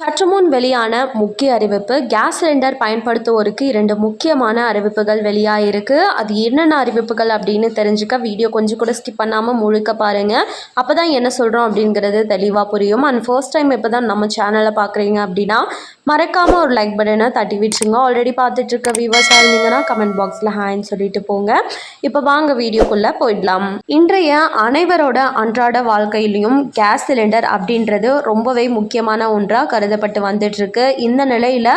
சற்று முன் வெளியான முக்கிய அறிவிப்பு கேஸ் சிலிண்டர் பயன்படுத்துவோருக்கு இரண்டு முக்கியமான அறிவிப்புகள் வெளியாகிருக்கு அது என்னென்ன அறிவிப்புகள் அப்படின்னு தெரிஞ்சுக்க வீடியோ கொஞ்சம் கூட ஸ்கிப் பண்ணாமல் முழுக்க பாருங்கள் அப்போ தான் என்ன சொல்கிறோம் அப்படிங்கிறது தெளிவாக புரியும். அண்ட் ஃபர்ஸ்ட் டைம் இப்போ தான் நம்ம சேனலை பார்க்குறீங்க அப்படின்னா மறக்காமல் ஒரு லைக் பட்டனை தட்டி விட்டுருங்க. ஆல்ரெடி பார்த்துட்டு இருக்க வியூவர்ஸாக இருந்தீங்கன்னா கமெண்ட் பாக்ஸில் ஹாய்ன்னு சொல்லிட்டு போங்க. இப்போ வாங்க வீடியோக்குள்ளே போயிடலாம். இன்றைய அனைவரோட அன்றாட வாழ்க்கையிலையும் கேஸ் சிலிண்டர் அப்படின்றது ரொம்பவே முக்கியமான ஒன்றாக கருதப்பட்டு வந்துட்டுருக்கு இந்த நிலையில்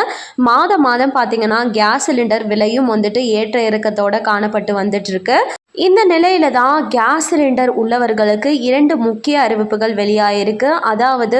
மாதம் மாதம் பார்த்தீங்கன்னா கேஸ் சிலிண்டர் விலையும் வந்துட்டு ஏற்ற இறக்கத்தோட காணப்பட்டு வந்துட்டுருக்கு இந்த நிலையில தான் கேஸ் சிலிண்டர் உள்ளவர்களுக்கு இரண்டு முக்கிய அறிவிப்புகள் வெளியாயிருக்கு. அதாவது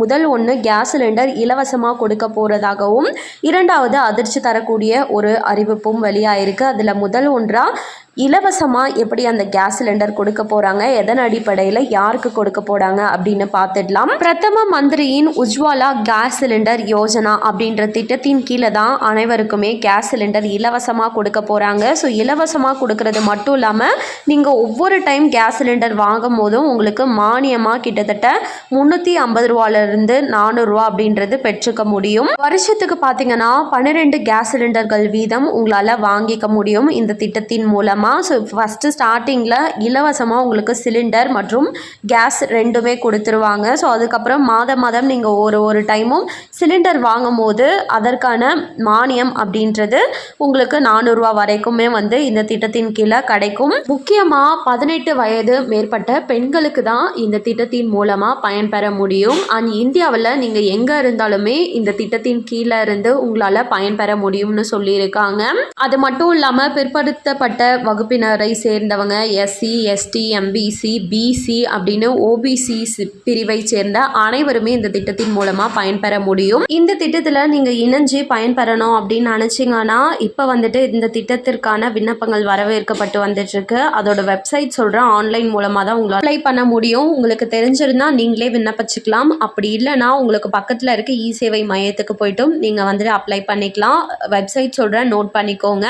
முதல் ஒன்று கேஸ் சிலிண்டர் இலவசமாக கொடுக்க போகிறதாகவும் இரண்டாவது அதிர்ச்சி தரக்கூடிய ஒரு அறிவிப்பும் வெளியாயிருக்கு. அதில் முதல் ஒன்றாக இலவசமாக எப்படி அந்த கேஸ் சிலிண்டர் கொடுக்க போகிறாங்க எதன் அடிப்படையில் யாருக்கு கொடுக்க போகிறாங்க அப்படின்னு பார்த்துடலாம். பிரதம மந்திரியின் உஜ்வாலா கேஸ் சிலிண்டர் யோஜனா அப்படின்ற திட்டத்தின் கீழே தான் அனைவருக்குமே கேஸ் சிலிண்டர் இலவசமாக கொடுக்க போகிறாங்க ஸோ இலவசமாக கொடுக்கறது மட்டும் இல்லாமல் நீங்கள் ஒவ்வொரு டைம் கேஸ் சிலிண்டர் வாங்கும் போதும் உங்களுக்கு மானியமாக கிட்டத்தட்ட முந்நூற்றி ஐம்பது ரூபாலேருந்து நானூறுரூவா அப்படின்றது பெற்றுக்க முடியும். வருஷத்துக்கு பார்த்தீங்கன்னா பன்னிரெண்டு கேஸ் சிலிண்டர்கள் வீதம் உங்களால் வாங்கிக்க முடியும். இந்த திட்டத்தின் மூலமாக ஸோ ஃபஸ்ட்டு ஸ்டார்டிங்கில் இலவசமாக உங்களுக்கு சிலிண்டர் மற்றும் கேஸ் ரெண்டுமே கொடுத்துருவாங்க. ஸோ அதுக்கப்புறம் மாதம் மாதம் நீங்கள் ஒரு ஒரு டைமும் சிலிண்டர் வாங்கும் போது அதற்கான மானியம் அப்படின்றது உங்களுக்கு நானூறுரூவா வரைக்குமே வந்து இந்த திட்டத்தின் கீழே கிடைக்கும். முக்கியமாக பதினெட்டு வயது மேற்பட்ட பெண்களுக்கு தான் இந்த திட்டத்தின் மூலமாக பயன்பெற முடியும். அண்ட் இந்தியாவில் நீங்கள் எங்கே இருந்தாலுமே இந்த திட்டத்தின் கீழே இருந்து உங்களால் பயன்பெற முடியும்னு சொல்லியிருக்காங்க. அது மட்டும் இல்லாமல் பிற்படுத்தப்பட்ட வகுப்பினரை சேர்ந்தவங்க எஸ்சி எஸ்டி எம்பிசி பிசி அப்படின்னு ஓபிசி பிரிவை சேர்ந்த அனைவருமே இந்த திட்டத்தின் மூலமாக பயன்பெற முடியும். இந்த திட்டத்தில் நீங்கள் இணைஞ்சு பயன்பெறணும் அப்படின்னு நினச்சிங்கன்னா இப்போ வந்துட்டு இந்த திட்டத்திற்கான விண்ணப்பங்கள் வரவேற்கப்பட்டு வந்துட்டு இருக்கு அதோட வெப்சைட் சொல்கிறேன் ஆன்லைன் மூலமாக தான் உங்களால் அப்ளை பண்ண முடியும். உங்களுக்கு தெரிஞ்சிருந்தா நீங்களே விண்ணப்பிச்சுக்கலாம். அப்படி இல்லைன்னா உங்களுக்கு பக்கத்தில் இருக்க இ சேவை மையத்துக்கு போயிட்டும் நீங்கள் வந்துட்டு அப்ளை பண்ணிக்கலாம். வெப்சைட் சொல்கிறேன் நோட் பண்ணிக்கோங்க.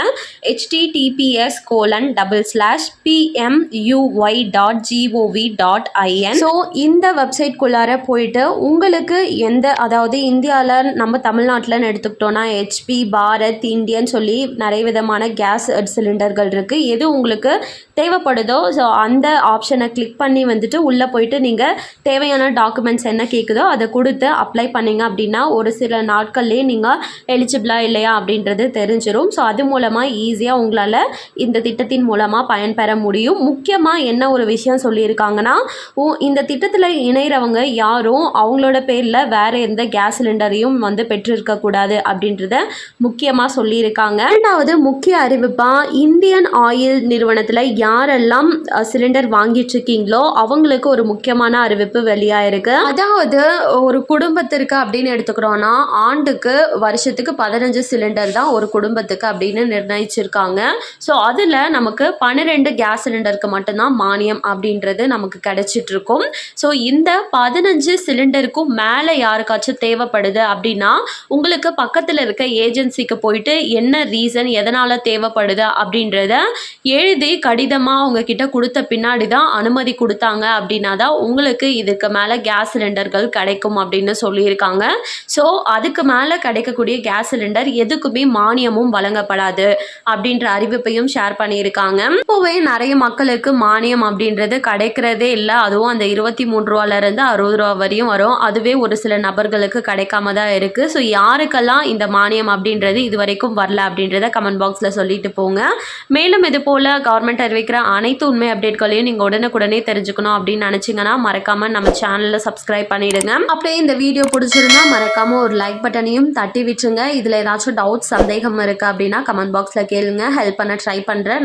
HTTPS colon double slash PMUY dot GOV dot IN so இந்த வெப்சைட்குள்ளார போயிட்டு உங்களுக்கு எந்த அதாவது இந்தியாவில் நம்ம தமிழ்நாட்டில்னு எடுத்துக்கிட்டோன்னா ஹெச்பி பாரத் இந்தியன் சொல்லி நிறைய விதமான கேஸ் சிலிண்டர்கள் இருக்குது எது உங்களுக்கு தேவைப்படுதோ ஸோ அந்த ஆப்ஷனை கிளிக் பண்ணி வந்துட்டு உள்ளே போயிட்டு நீங்கள் தேவையான டாக்குமெண்ட்ஸ் என்ன கேட்குதோ அதை கொடுத்து அப்ளை பண்ணீங்க அப்படின்னா ஒரு சில நாட்கள்லேயே நீங்கள் எலிஜிபிளா இல்லையா அப்படின்றது தெரிஞ்சிடும் ஸோ அது மூலமாக ஈஸியாக உங்களால் இந்த திட்டம் திட்டத்தின் மூலமாக பயன்பெற முடியும். முக்கியமாக என்ன ஒரு விஷயம் சொல்லியிருக்காங்கன்னா உ- இந்த திட்டத்தில் இணைகிறவங்க யாரும் அவங்களோட பேரில் வேறு எந்த கேஸ் சிலிண்டரையும் வந்து பெற்றிருக்கக்கூடாது அப்படின்றத முக்கியமாக சொல்லியிருக்காங்க. இரண்டாவது முக்கிய அறிவிப்பாக இந்தியன் ஆயில் நிறுவனத்தில் யாரெல்லாம் சிலிண்டர் வாங்கிட்டு இருக்கீங்களோ அவங்களுக்கு ஒரு முக்கியமான அறிவிப்பு வெளியாயிருக்கு. அதாவது ஒரு குடும்பத்திற்கு அப்படின்னு எடுத்துக்கிறோன்னா ஆண்டுக்கு வருஷத்துக்கு பதினஞ்சு சிலிண்டர் தான் ஒரு குடும்பத்துக்கு அப்படின்னு நிர்ணயிச்சிருக்காங்க. ஸோ அதில் நமக்கு பன்னிரெண்டு கேஸ் சிலிண்டருக்கு மட்டும்தான் மானியம் அப்படின்றது நமக்கு கிடைச்சிட்டு இருக்கும் ஸோ இந்த பதினஞ்சு சிலிண்டருக்கும் மேலே யாருக்காச்சும் தேவைப்படுது அப்படின்னா உங்களுக்கு பக்கத்தில் இருக்க ஏஜென்சிக்கு போயிட்டு என்ன ரீசன் எதனால் தேவைப்படுது அப்படின்றத எழுதி கடிதமாக அவங்க கிட்ட கொடுத்த பின்னாடி தான் அனுமதி கொடுத்தாங்க அப்படின்னா தான் உங்களுக்கு இதுக்கு மேலே கேஸ் சிலிண்டர்கள் கிடைக்கும் அப்படின்னு சொல்லியிருக்காங்க. ஸோ அதுக்கு மேலே கிடைக்கக்கூடிய கேஸ் சிலிண்டர் எதுக்குமே மானியமும் வழங்கப்படாது அப்படின்ற அறிவிப்பையும் ஷேர் பண்ணி பண்ணியிருக்காங்க. இப்போவே நிறைய மக்களுக்கு மானியம் அப்படின்றது கிடைக்கிறதே இல்லை. அதுவும் அந்த இருபத்தி மூணு ரூபாலேருந்து அறுபது ரூபா வரையும் வரும். அதுவே ஒரு சில நபர்களுக்கு கிடைக்காம தான் இருக்குது ஸோ யாருக்கெல்லாம் இந்த மானியம் அப்படின்றது இது வரைக்கும் வரல அப்படின்றத கமெண்ட் பாக்ஸில் சொல்லிட்டு போங்க. மேலும் இது போல் கவர்மெண்ட் அறிவிக்கிற அனைத்து உண்மை அப்டேட்களையும் நீங்கள் உடனுக்குடனே தெரிஞ்சுக்கணும் அப்படின்னு நினச்சிங்கன்னா மறக்காமல் நம்ம சேனலில் சப்ஸ்கிரைப் பண்ணிடுங்க. அப்படியே இந்த வீடியோ பிடிச்சிருந்தா மறக்காமல் ஒரு லைக் பட்டனையும் தட்டி விட்டுருங்க. இதில் ஏதாச்சும் டவுட் சந்தேகம் இருக்குது அப்படின்னா கமெண்ட் பாக்ஸில் கேளுங்க. ஹெல்ப் பண்ண ட்ரை பண்ணுறேன்